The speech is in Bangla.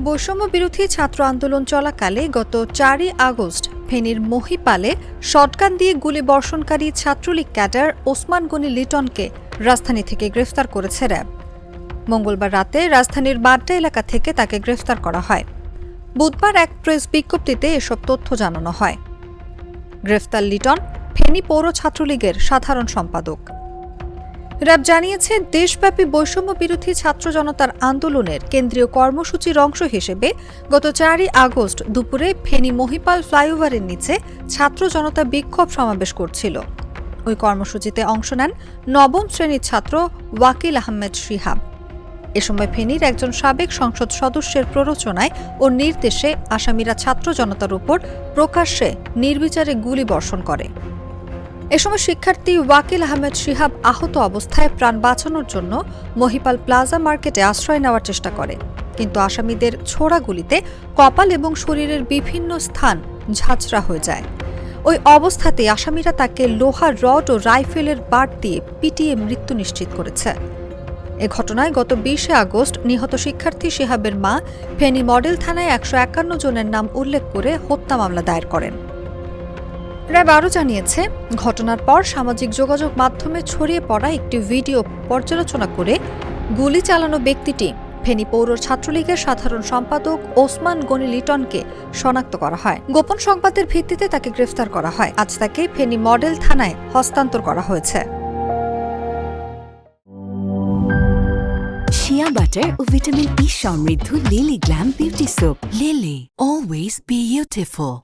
বৈষম্য বিরোধী ছাত্র আন্দোলন চলাকালে গত চারই আগস্ট ফেনীর মহিপালে শটগান দিয়ে গুলি বর্ষণকারী ছাত্রলীগ ক্যাডার ওসমান গনি লিটনকে রাজধানী থেকে গ্রেফতার করেছে র্যাব। মঙ্গলবার রাতে রাজধানীর বাড্ডা এলাকা থেকে তাকে গ্রেফতার করা হয়। বুধবার এক প্রেস বিজ্ঞপ্তিতে এসব তথ্য জানানো হয়। গ্রেফতার লিটন ফেনী পৌর ছাত্রলীগের সাধারণ সম্পাদক। র্যাব জানিয়েছে, দেশব্যাপী বৈষম্য বিরোধী ছাত্র জনতার আন্দোলনের কেন্দ্রীয় কর্মসূচির অংশ হিসেবে গত চারই আগস্ট দুপুরে ফেনী মহিপাল ফ্লাইওভারের নিচে ছাত্র জনতা বিক্ষোভ সমাবেশ করছিল। ওই কর্মসূচিতে অংশ নেন নবম শ্রেণির ছাত্র ওয়াকিল আহমেদ শিহাব। এ সময় ফেনীর একজন সাবেক সংসদ সদস্যের প্ররোচনায় ও নির্দেশে আসামিরা ছাত্র জনতার উপর প্রকাশ্যে নির্বিচারে গুলি বর্ষণ করে। এ সময় শিক্ষার্থী ওয়াকিল আহমেদ শিহাব আহত অবস্থায় প্রাণ বাঁচানোর জন্য মহিপাল প্লাজা মার্কেটে আশ্রয় নেওয়ার চেষ্টা করে। কিন্তু আসামিদের ছোড়া গুলিতে কপাল এবং শরীরের বিভিন্ন স্থান ঝাঁঝরা হয়ে যায়। ওই অবস্থাতেই আসামিরা তাকে লোহার রড ও রাইফেলের বাট দিয়ে পিটিয়ে মৃত্যু নিশ্চিত করেছে। এ ঘটনায় গত বিশে আগস্ট নিহত শিক্ষার্থী শিহাবের মা ফেনী মডেল থানায় একশো একান্ন জনের নাম উল্লেখ করে হত্যা মামলা দায়ের করেন। র্যাব আরও জানিয়েছে, ঘটনার পর সামাজিক যোগাযোগ মাধ্যমে ছড়িয়ে পড়া একটি ভিডিও পর্যালোচনা করে গুলি চালানো ব্যক্তিটি ফেনী পৌর ছাত্রলীগের সাধারণ সম্পাদক ওসমান গনি লিটনকে শনাক্ত করা হয়। গোপন সংবাদের ভিত্তিতে তাকে গ্রেফতার করা হয়। আজ তাকে ফেনী মডেল থানায় হস্তান্তর করা হয়েছে। শিয়া বাটার ও ভিটামিন ই সমৃদ্ধ Lily glam beauty soap Lily always beautiful